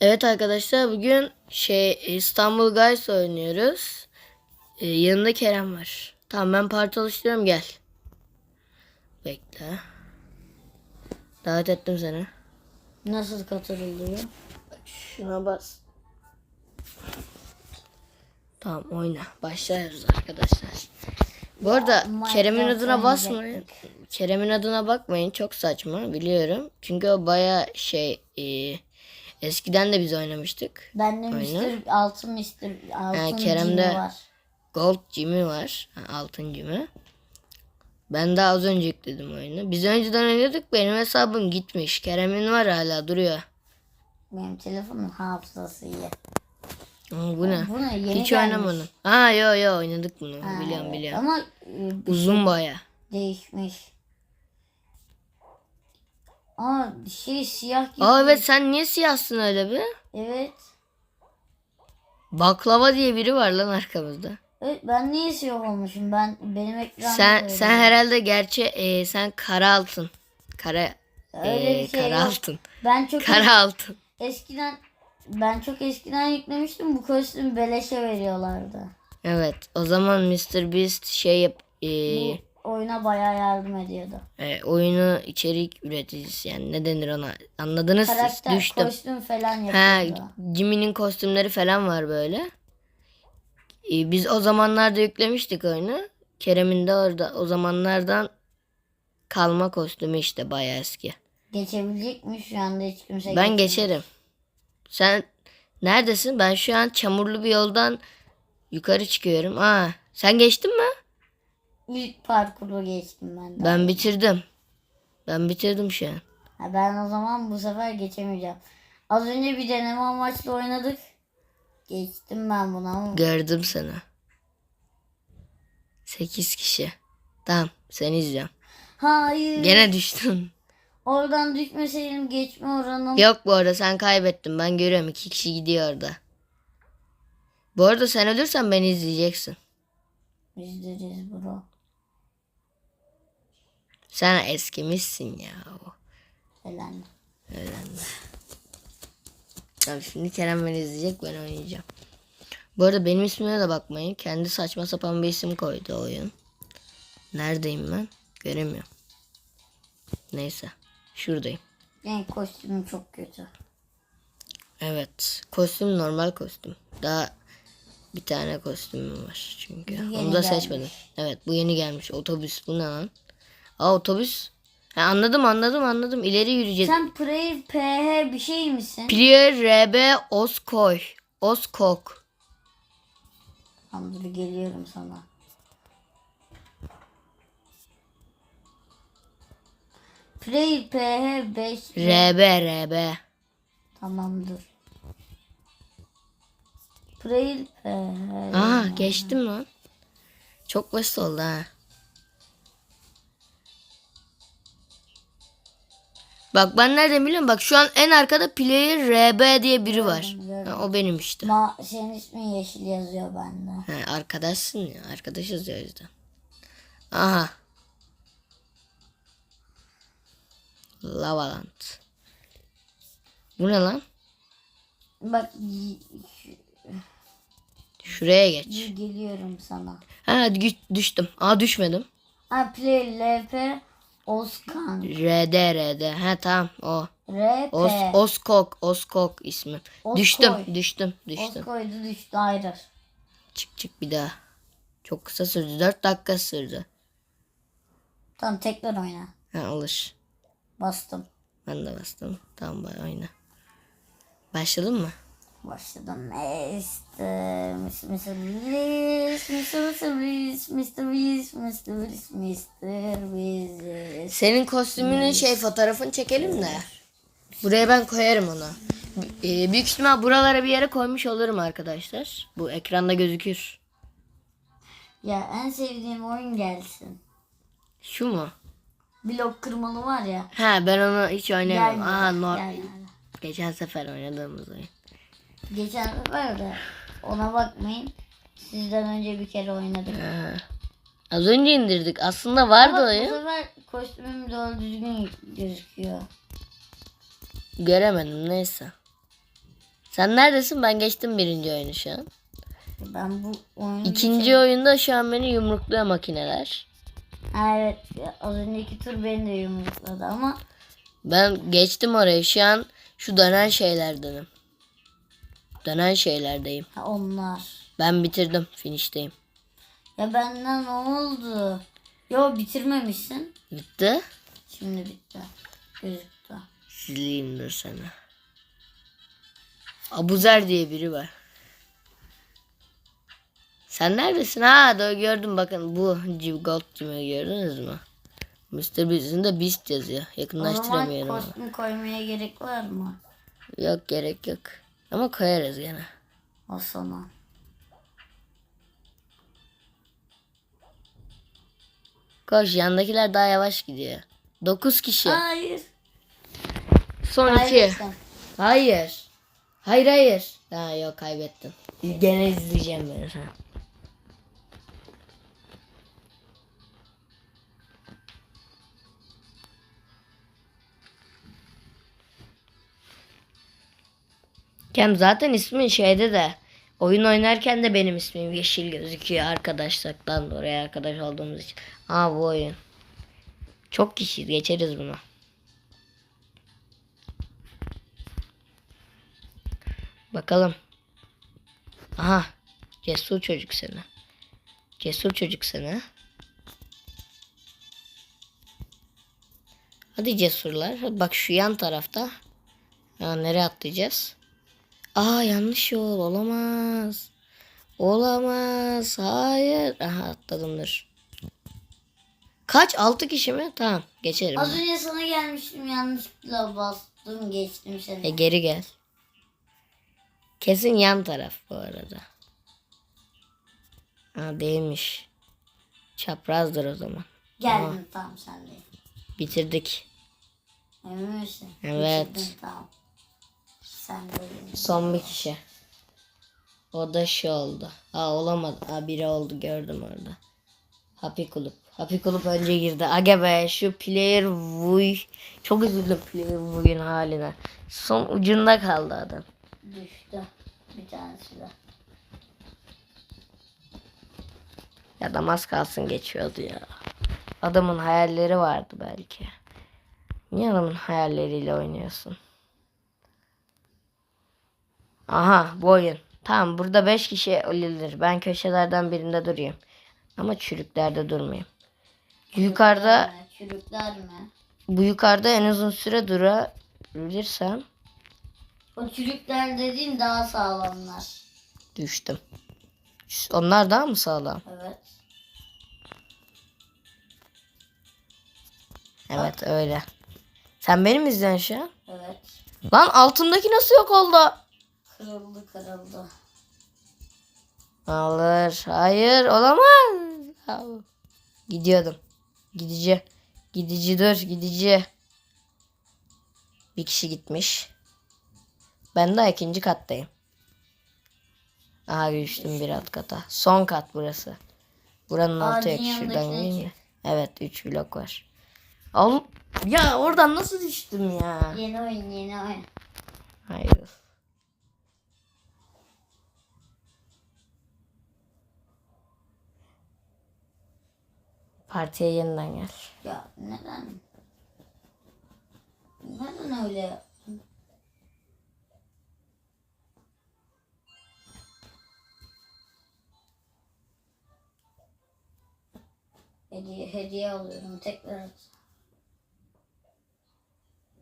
Evet arkadaşlar bugün şey İstanbul Guys oynuyoruz. Ee, yanında Kerem var. Tamam ben parti oluşturuyorum gel. Bekle. Davet ettim seni. Nasıl katılıyor? Şuna bas. Tamam oyna. Başlıyoruz arkadaşlar. Bu arada Minecraft Kerem'in adına basmayın. Kerem'in adına bakmayın. Çok saçma biliyorum. Çünkü o baya şey e, eskiden de biz oynamıştık. Ben de. Mr. Altın Mr. Altın Kerem'de- Jimmy var. Gold Jimmy var. Ha, altın Jimmy. Ben daha az önce yükledim oyunu. Biz önceden oynadık. Benim hesabım gitmiş. Kerem'in var hala duruyor. Benim telefonun hafızası iyi. Ama bu ne? Bu ne? Yeni Hiç gelmiş. oynamadım. Ha yo yo oynadık bunu. Ha, biliyorum evet. biliyorum. Ama e, Uzun baya. değişmiş. Aa şey siyah gibi. Aa evet sen niye siyahsın öyle bir? Evet. Baklava diye biri var lan arkamızda. Evet ben niye siyah olmuşum? Ben benim ekranım Sen böyle. sen herhalde gerçi e, sen kara altın. Kara Öyle e, şey kara yok. altın. Ben çok Kara altın. eskiden ben çok eskiden yüklemiştim. Bu kostümü beleşe veriyorlardı. Evet. O zaman Mr. Beast şey yap e, Bu oyuna bayağı yardım ediyordu. e, oyunu içerik üreticisi yani ne denir ona anladınız siz Karakter, düştüm. kostüm falan yapıyordu. Jimmy'nin kostümleri falan var böyle. E, biz o zamanlarda yüklemiştik oyunu. Kerem'in de orada o zamanlardan kalma kostümü işte bayağı eski. Geçebilecek mi şu anda hiç kimse Ben geçemiyor. geçerim. Sen neredesin? Ben şu an çamurlu bir yoldan yukarı çıkıyorum. Aa, sen geçtin mi? İlk parkuru geçtim ben de. Ben bitirdim. Ben bitirdim şu an. Ha, ben o zaman bu sefer geçemeyeceğim. Az önce bir deneme amaçlı oynadık. Geçtim ben buna ama Gördüm seni. 8 kişi. Tamam seni izliyorum. Hayır. Gene düştün. Oradan düşmeseydim geçme oranım. Yok bu arada sen kaybettin. Ben görüyorum iki kişi gidiyor orada. Bu arada sen ölürsen beni izleyeceksin. İzleriz bro. Sen eskimişsin ya. Falan. Tamam şimdi Kerem beni izleyecek ben oynayacağım. Bu arada benim ismime de bakmayın. Kendi saçma sapan bir isim koydu oyun. Neredeyim ben? Göremiyorum. Neyse. Şuradayım. Yani kostümüm çok kötü. Evet. Kostüm normal kostüm. Daha bir tane kostümüm var çünkü. Bu yeni Onu da gelmiş. seçmedim. Evet bu yeni gelmiş. Otobüs bu ne lan? Aa otobüs. Ha, anladım anladım anladım. İleri yürüyeceğiz. Sen Prey PH bir şey misin? Plier RB Oskoy. Oskok. Tamam dur geliyorum sana. Prey PH 5 RB RB. Tamamdır. Prey PH Aa geçtim lan. Çok basit oldu ha. Bak ben nereden biliyorum? Bak şu an en arkada player RB diye biri var. Ha, o benim işte. Ma senin ismin yeşil yazıyor bende. Ha, arkadaşsın ya. Arkadaşız ya yüzden. Aha. Lavaland. Bu ne lan? Bak Şuraya geç. geliyorum sana. Ha düştüm. Aa düşmedim. Ha Play LP Oskan. RD RD. Ha tamam o. RP. Os, Oskok. Oskok ismi. Oskoy. Düştüm. Düştüm. Düştüm. Oskoydu düştü ayrı. Çık çık bir daha. Çok kısa sürdü. 4 dakika sürdü. Tamam tekrar oyna. Ha olur. Bastım. Ben de bastım. Tamam bay oyna. Başladın mı? Başladım. Mr. Beast, Mr. Beast, Mr. Beast, Mr. Beast, Mr. Beast. Senin kostümünün şey fotoğrafını çekelim de. Buraya ben koyarım onu. Ee, büyük ihtimal buralara bir yere koymuş olurum arkadaşlar. Bu ekranda gözükür. Ya en sevdiğim oyun gelsin. Şu mu? Blok kırmalı var ya. Ha ben onu hiç oynamıyorum. Aa no. gelmedi. Geçen sefer oynadığımız oyun. Geçen sefer de ona bakmayın. Sizden önce bir kere oynadım. Ha. Az önce indirdik. Aslında vardı Ama bu oyun. sefer kostümüm doğru düzgün gözüküyor. Göremedim neyse. Sen neredesin? Ben geçtim birinci oyunu şu an. Ben bu oyunu... İkinci oyunda şu an beni yumrukluyor makineler. Evet az önceki tur beni de yumrukladı ama Ben geçtim orayı. Şu an şu dönen şeylerdenim. Dönen şeylerdeyim. ha, onlar. Ben bitirdim. Finişteyim. Ya benden ne oldu? Yo bitirmemişsin. Bitti. Şimdi bitti. Gözüktü. Sileyim dur sana. Abuzer diye biri var. Sen neredesin? Ha da gördüm bakın bu Gold kimi gördünüz mü? Mr. Beast'in de Beast yazıyor. O zaman Yakınlaştıramıyorum. ama. kostüm koymaya gerek var mı? Yok gerek yok. Ama koyarız gene. O sana. Koş yandakiler daha yavaş gidiyor. 9 kişi. Hayır. Son 2. Kaybettim. Hayır. Hayır hayır. Ha yok kaybettim. Gene izleyeceğim ben sen. Kem zaten ismin şeyde de oyun oynarken de benim ismim yeşil gözüküyor arkadaşlıktan dolayı arkadaş olduğumuz için. Aa bu oyun. Çok kişi geçeriz bunu. Bakalım. Aha. Cesur çocuk seni. Cesur çocuk seni. Hadi cesurlar. Bak şu yan tarafta. Ya nereye atlayacağız? Aa yanlış yol. Olamaz. Olamaz. Hayır. Aha atladım dur. Kaç? 6 kişi mi? Tamam. Geçerim. Az önce sana gelmiştim yanlışlıkla bastım geçtim E seni. geri gel. Kesin yan taraf bu arada. Ha değilmiş. Çaprazdır o zaman. Geldim tamam sen de. Bitirdik. Emin misin? Evet. Bitirdin, tamam. Sen. Son bir kişi. O da şey oldu. Ha olamadı. Ha biri oldu gördüm orada. Happy Kulüp. Happy Kulüp önce girdi. Aga be şu player Vuy. Çok üzüldüm player Vuy'un haline. Son ucunda kaldı adam. Düştü. Bir tanesi de. Ya da az kalsın geçiyordu ya. Adamın hayalleri vardı belki. Niye adamın hayalleriyle oynuyorsun? Aha bu oyun. Tamam burada 5 kişi ölülür. Ben köşelerden birinde durayım. Ama çürüklerde durmayayım. Yukarıda mi? Çürükler mi? bu yukarıda en uzun süre durabilirsem O çürükler dediğin daha sağlamlar. düştüm. Onlar daha mı sağlam? Evet. Evet öyle. Sen beni mi izliyorsun şu an? Evet. Lan altındaki nasıl yok oldu? Kırıldı kırıldı. Alır. Hayır olamaz. Gidiyordum. Gidici. Gidici dur gidici. Bir kişi gitmiş. Ben daha ikinci kattayım. Aha düştüm bir alt kata. Son kat burası. Buranın altı yok. Şuradan gireyim mi? Evet 3 blok var. Al. Ya oradan nasıl düştüm ya? Yeni oyun yeni oyun. Hayır. Partiye yeniden gel. Ya neden? Neden öyle yaptın? Hediye, hediye alıyorum tekrar at.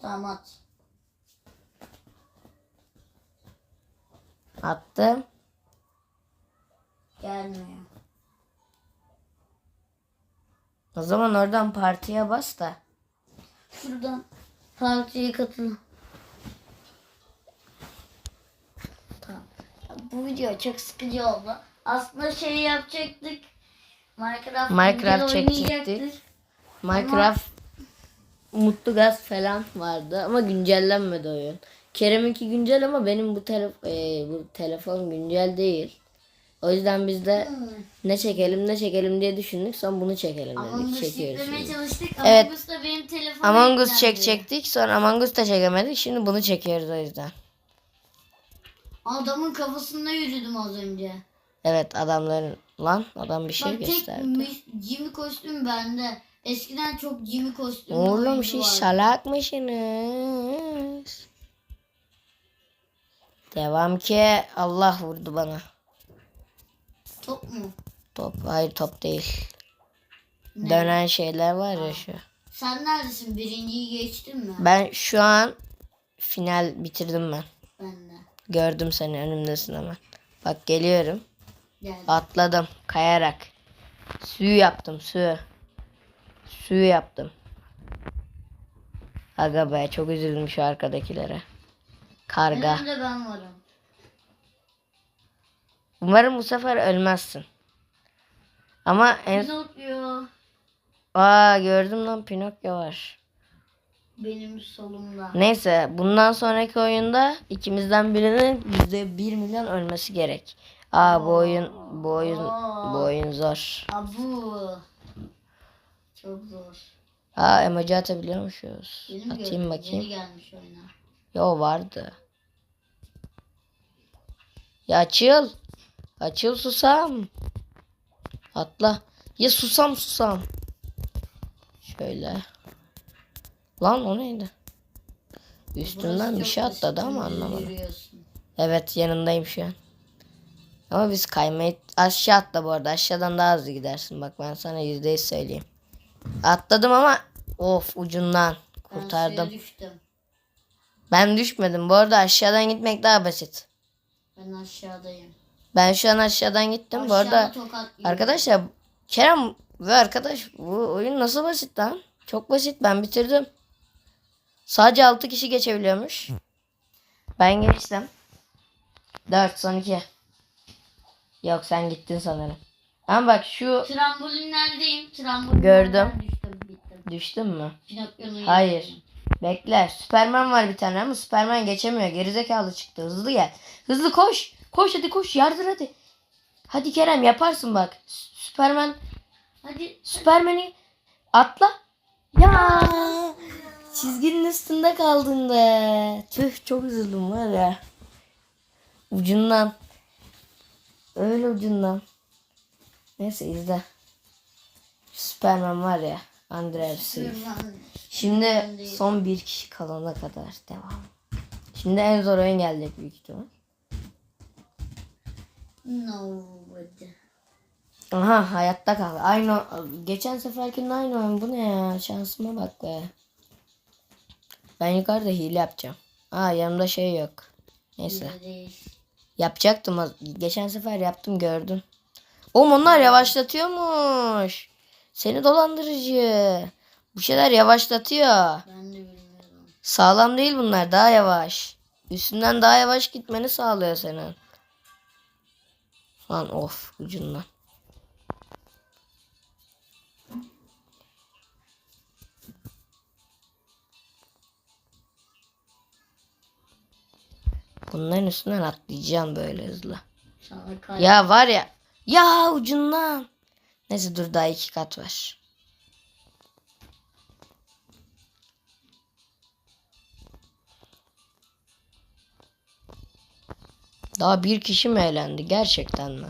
Tamam at. Attım. Gelmiyor. O zaman oradan partiye bas da. Şuradan partiye katıl. Tamam. Bu video çok sıkıcı oldu. Aslında şey yapacaktık. Minecraft, Minecraft çekecektik. Minecraft Mutlu Gaz falan vardı ama güncellenmedi oyun. Kerem'inki güncel ama benim bu, tele e, bu telefon güncel değil. O yüzden biz de ne çekelim ne çekelim diye düşündük. Sonra bunu çekelim Among dedik. Us Çekiyoruz yüklemeye şimdi. çalıştık. Evet. Among Us da benim telefonuma Among Us çekecektik. Sonra Among Us da çekemedik. Şimdi bunu çekiyoruz o yüzden. Adamın kafasında yürüdüm az önce. Evet adamların lan adam bir şey Bak tek gösterdi. mi- Jimmy kostüm bende. Eskiden çok Jimmy kostümlü Oğlum oyuncu siz vardı. salakmışsınız. Devam ki Allah vurdu bana. Top mu? Top hayır top değil. Ne? Dönen şeyler var ya şu. Sen neredesin? Birinciyi geçtin mi? Ben şu an final bitirdim ben. Ben de. Gördüm seni önümdesin hemen. Bak geliyorum. Geldim. Atladım kayarak. Suyu yaptım suyu. Suyu yaptım. Aga be çok üzüldüm şu arkadakilere. Karga. Önümde ben varım. Umarım bu sefer ölmezsin. Ama en... Pinokyo Aa gördüm lan Pinokyo var. benim solumda. Neyse bundan sonraki oyunda ikimizden birinin yüzde bir milyon ölmesi gerek. Aa bu oyun bu oyun bu oyun zor. Abu. Çok zor. Aa emoji atabiliyormuşuz. Benim Atayım bakayım. Yeni gelmiş oyuna. Yo vardı. Ya açıl. Açıl susam. Atla. Ya susam susam. Şöyle. Lan o neydi? Üstünden bir şey atladı ama anlamadım. yürüyorsun. Evet yanındayım şu an. Ama biz kaymayı aşağı atla bu arada. Aşağıdan daha hızlı gidersin. Bak ben sana yüzde yüz söyleyeyim. Atladım ama of ucundan Ben kurtardım. düştüm. Ben düşmedim. Bu arada aşağıdan gitmek daha basit. Ben aşağıdayım. Ben şu an aşağıdan gittim. Bu arada arkadaşlar Kerem ve arkadaş bu oyun nasıl basit lan? Çok basit. Ben bitirdim. Sadece 6 kişi geçebiliyormuş. Ben geçtim. 4 son 2. Yok sen gittin sanırım. Ama bak şu Trambolinlerdeyim. Trambolinlerden Gördüm. düştüm bittim. düştün mü? Pinokyo'nun Hayır. yanındayım. Bekle. Süperman var bir tane ama Süperman geçemiyor. Gerizekalı çıktı. Hızlı gel. Hızlı koş. Koş hadi koş. Yardır hadi. Hadi Kerem yaparsın bak. Sü- Süperman Hadi. Süpermen'i atla. Ya çizginin üstünde kaldın be. Tüh çok üzüldüm var ya. Ucundan. Öyle ucundan. Neyse izle. Süperman var ya. Tırman- Şimdi son bir kişi kalana kadar devam. Şimdi en zor oyun gelecek büyük ihtimal. Nobody. Aha hayatta kal. Aynı geçen seferkinin aynı oyun. Bu ne ya? Şansıma bak be. Ben yukarıda hile yapacağım. Aa yanımda şey yok. Neyse. Yapacaktım. Geçen sefer yaptım gördüm. Oğlum onlar yavaşlatıyormuş. Seni dolandırıcı. Bu şeyler yavaşlatıyor. Ben de bilmiyorum. Sağlam değil bunlar. Daha yavaş. Üstünden daha yavaş gitmeni sağlıyor senin. Lan of ucundan. Bunların üstünden atlayacağım böyle hızlı. Ya var ya. Ya ucundan. Neyse dur daha iki kat var. Daha bir kişi mi eğlendi gerçekten mi?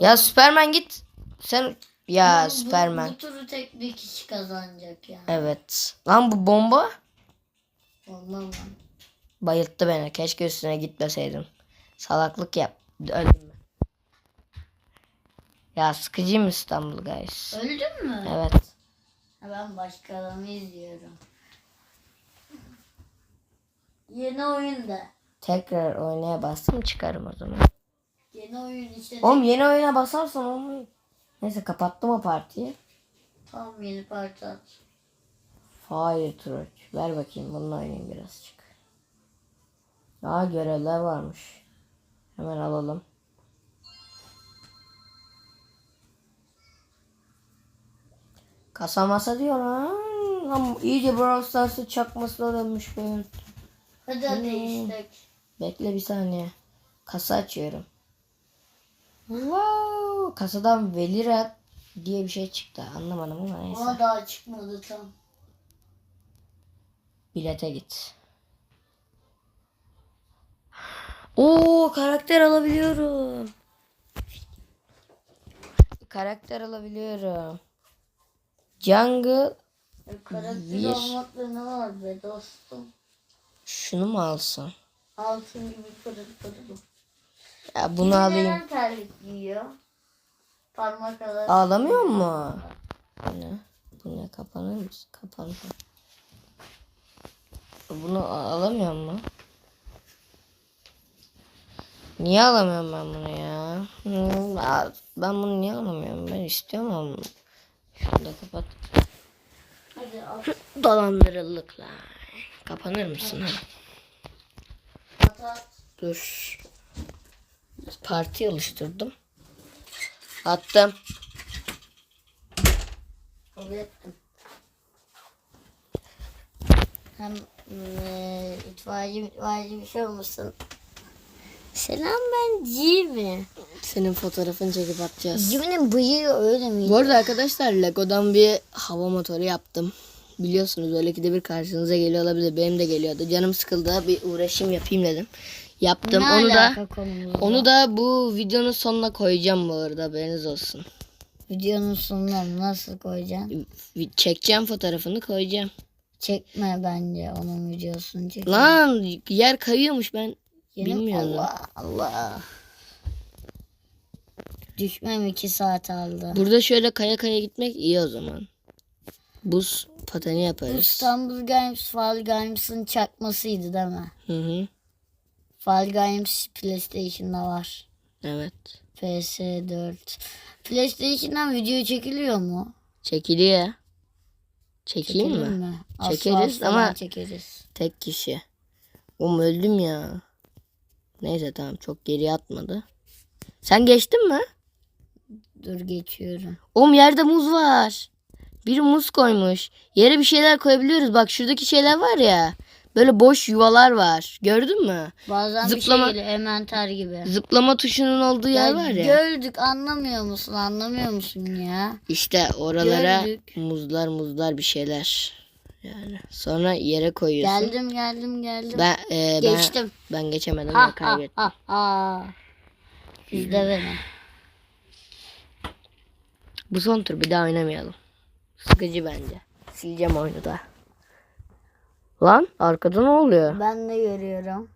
Ya Süpermen git. Sen ya Bu- Süpermen. Bu, bu turu tek bir kişi kazanacak yani. Evet. Lan bu bomba Vallahi ben. bayılttı beni. Keşke üstüne gitmeseydim. Salaklık yap. Öldüm ben. Ya sıkıcıyım İstanbul guys. Öldün mü? Evet. Ben başka adamı izliyorum. Yeni oyunda. Tekrar oynaya bastım çıkarım o zaman. Yeni oyun işte. Oğlum yeni oyuna basarsan olmuyor. Neyse kapattım o partiyi. Tam yeni parça at. Fire Truck. Ver bakayım bununla oynayayım birazcık. Aa görevler varmış. Hemen alalım. Kasa masa diyor lan. Lan iyice Brawl Stars'ı çakmasına dönmüş oyun. Hadi hadi işte. Bekle bir saniye. Kasa açıyorum. Wow. Kasadan Velira diye bir şey çıktı. Anlamadım ama neyse. Ona daha çıkmadı tam. Bilete git. Oo karakter alabiliyorum. Karakter alabiliyorum. Jungle Karakter Bir. olmakla ne var be dostum? şunu mu alsam? Altın gibi pırıl pırıl. Ya bunu alayım. Neden terlik giyiyor? Parmak arası. Ağlamıyor mu? Bu ne? Bu ne? Kapanır mısın? Kapandı. Bunu alamıyor mu? Niye alamıyorum ben bunu ya? Ben bunu niye alamıyorum? Ben istiyorum ama. Şunu da kapat. Hadi al. Dolandırıldıklar. Kapanır mısın? ha? Dur. Parti oluşturdum. Attım. Ettim. Hem eee itfaiyeci itfaiyeci bir şey olmasın. Selam ben Jimmy. Senin fotoğrafını çekip atacağız. Jimmy'nin bıyığı öyle miydi? Bu arada arkadaşlar Lego'dan bir hava motoru yaptım. Biliyorsunuz öyle ki de bir karşınıza geliyor olabilir. Benim de geliyordu. Canım sıkıldı. Bir uğraşayım yapayım dedim. Yaptım. Ne onu da alaka konumuzla? onu da bu videonun sonuna koyacağım bu arada. Haberiniz olsun. Videonun sonuna nasıl koyacaksın? Çekeceğim fotoğrafını koyacağım. Çekme bence onun videosunu çek. Lan yer kayıyormuş ben Yine- bilmiyorum. Allah Allah. Düşmem iki saat aldı. Burada şöyle kaya kaya gitmek iyi o zaman. Buz pateni yaparız. İstanbul Games Fall Games'ın çakmasıydı değil mi? Hı hı. Fall Games PlayStation'da var. Evet. PS4. PlayStation'dan video çekiliyor mu? Çekiliyor. Çekeyim Çekilir mi? mi? Çekeriz falan ama- çekeriz. Tek kişi. Oğlum öldüm ya. Neyse tamam çok geriye atmadı. Sen geçtin mi? Dur geçiyorum. Oğlum yerde muz var. Biri muz koymuş. Yere bir şeyler koyabiliyoruz. Bak şuradaki şeyler var ya. Böyle boş yuvalar var. Gördün mü? Bazen Zıplama- bir şey geliyor ementer gibi. Zıplama tuşunun olduğu yer Ya var ya. Gördük anlamıyor musun anlamıyor musun ya? İşte oralara Gördük. muzlar muzlar bir şeyler. Yani sonra yere koyuyorsun. Geldim geldim geldim. Ben, e, Geçtim. ben geçemedim Ha ben ha kaybettim. ha ha. İzle beni. Bu son tur bir daha oynamayalım. Sıkıcı bence. Sileceğim oyunu da. Lan arkada ne oluyor? Ben de görüyorum.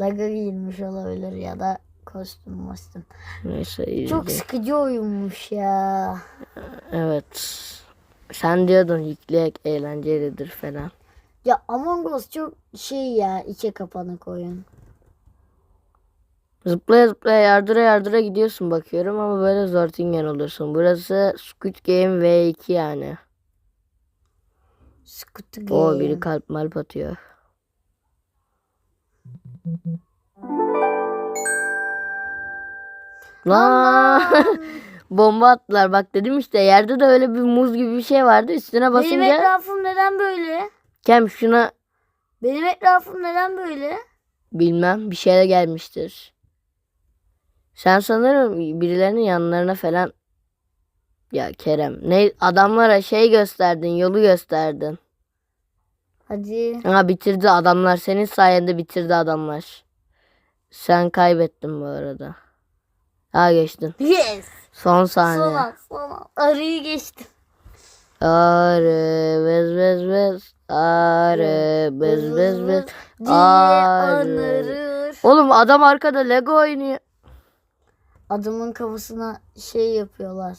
Laga giyinmiş olabilir ya da kostüm mostüm. Neyse iyi Çok değil. sıkıcı oyunmuş ya. Evet. Sen diyordun yükleyek eğlencelidir falan. Ya Among Us çok şey ya içe kapanık oyun. Zıplaya zıplaya yardıra yardıra gidiyorsun bakıyorum ama böyle Zortingen olursun. Burası Squid Game V2 yani. Squid O Game. biri kalp malp atıyor. Lan bomba attılar bak dedim işte yerde de öyle bir muz gibi bir şey vardı üstüne Benim basınca etrafım neden böyle? kem şuna Benim etrafım neden böyle? bilmem bir şeyle gelmiştir. Sen sanırım birilerinin yanlarına falan ya Kerem ne adamlara şey gösterdin yolu gösterdin. Hadi. Ha bitirdi adamlar senin sayende bitirdi adamlar. Sen kaybettin bu arada. Ha geçtin. Yes. Son saniye. Son an, son an. Arıyı geçtim. Arı bez bez bez. Arı bez bez bez. Arı. Oğlum adam arkada Lego oynuyor. Adamın kafasına şey yapıyorlar.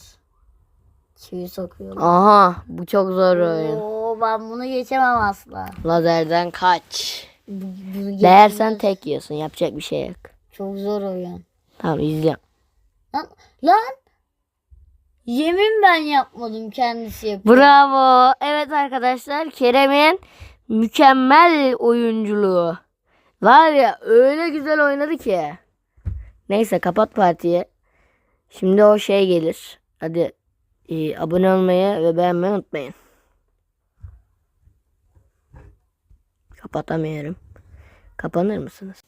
Çivi sokuyorlar. Aha bu çok zor oyun. Oo, ben bunu geçemem asla. Lazerden kaç. Bu- Bunu Değersen tek yiyorsun. Yapacak bir şey yok. Çok zor oyun. Tamam izle. Lan, lan. Yemin ben yapmadım kendisi yapıyor. Bravo. Evet arkadaşlar Kerem'in mükemmel oyunculuğu. Var ya öyle güzel oynadı ki. Neyse kapat partiyi. Şimdi o şey gelir. Hadi e, abone olmayı ve beğenmeyi unutmayın. Kapatamıyorum. Kapanır mısınız?